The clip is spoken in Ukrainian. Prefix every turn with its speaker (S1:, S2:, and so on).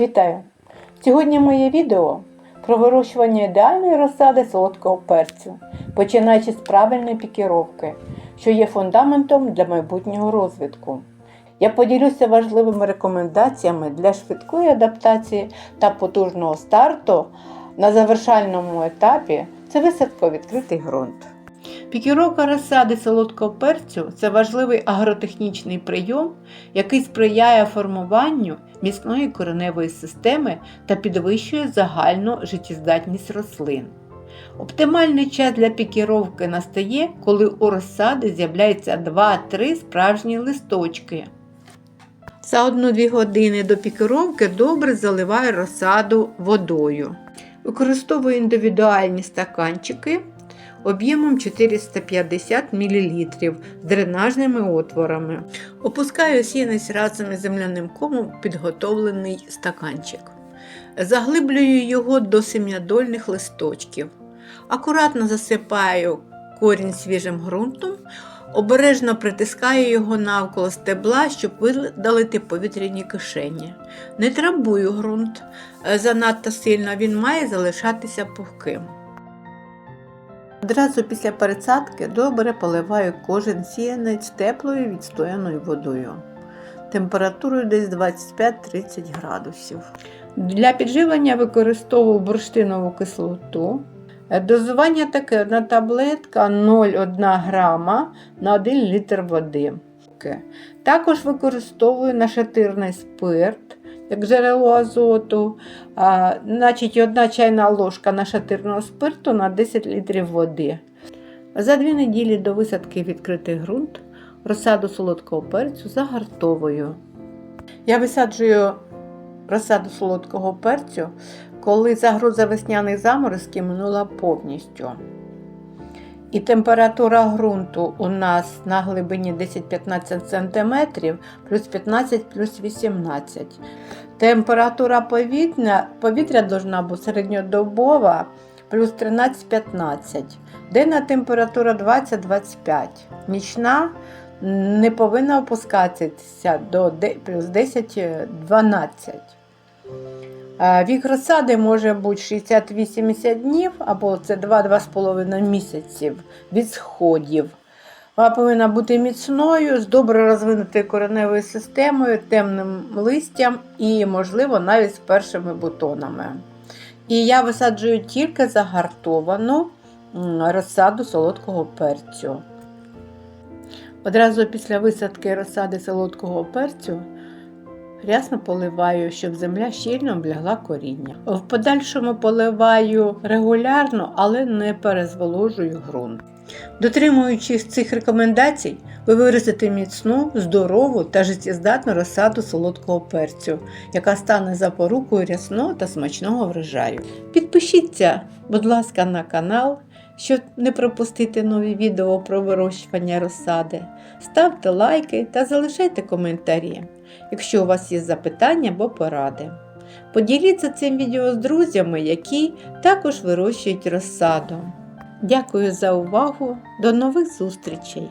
S1: Вітаю! Сьогодні моє відео про вирощування ідеальної розсади солодкого перцю, починаючи з правильної пікіровки, що є фундаментом для майбутнього розвитку. Я поділюся важливими рекомендаціями для швидкої адаптації та потужного старту на завершальному етапі це висадка відкритий ґрунт. Пікіровка розсади солодкого перцю це важливий агротехнічний прийом, який сприяє формуванню міцної кореневої системи та підвищує загальну життєздатність рослин. Оптимальний час для пікіровки настає, коли у розсади з'являється 2-3 справжні листочки. За 1-2 години до пікіровки добре заливаю розсаду водою. Використовую індивідуальні стаканчики об'ємом 450 мл з дренажними отворами. Опускаю сінець разом із земляним комом в підготовлений стаканчик. Заглиблюю його до сем'ядольних листочків. Акуратно засипаю корінь свіжим ґрунтом, обережно притискаю його навколо стебла, щоб видалити повітряні кишені. Не трамбую ґрунт занадто сильно, він має залишатися пухким. Одразу після пересадки добре поливаю кожен сіянець теплою відстояною водою. Температурою десь 25-30 градусів. Для підживлення використовую бурштинову кислоту. Дозування таке: одна таблетка 0,1 грама на 1 літр води. Також використовую нашатирний спирт як джерело азоту, а, значить одна чайна ложка нашатирного спирту на 10 літрів води. За дві неділі до висадки відкритий ґрунт розсаду солодкого перцю загартовую. Я висаджую розсаду солодкого перцю, коли загроза весняних заморозків минула повністю. І температура ґрунту у нас на глибині 10-15 см плюс 15 плюс 18 Температура повітря повітря должна бути середньодобова плюс 13-15 Денна температура 20-25 Нічна не повинна опускатися до плюс 10-12 Вік розсади може бути 60-80 днів, або це 2-2,5 місяців від сходів. Вона повинна бути міцною, з добре розвинутою кореневою системою, темним листям і, можливо, навіть з першими бутонами. І я висаджую тільки загартовану розсаду солодкого перцю. Одразу після висадки розсади солодкого перцю рясно поливаю, щоб земля щільно облягла коріння. В подальшому поливаю регулярно, але не перезволожую ґрунт. Дотримуючись цих рекомендацій, ви виростете міцну, здорову та життєздатну розсаду солодкого перцю, яка стане запорукою рясного та смачного врожаю. Підпишіться, будь ласка, на канал, щоб не пропустити нові відео про вирощування розсади. Ставте лайки та залишайте коментарі, якщо у вас є запитання або поради. Поділіться цим відео з друзями, які також вирощують розсаду. Дякую за увагу. До нових зустрічей!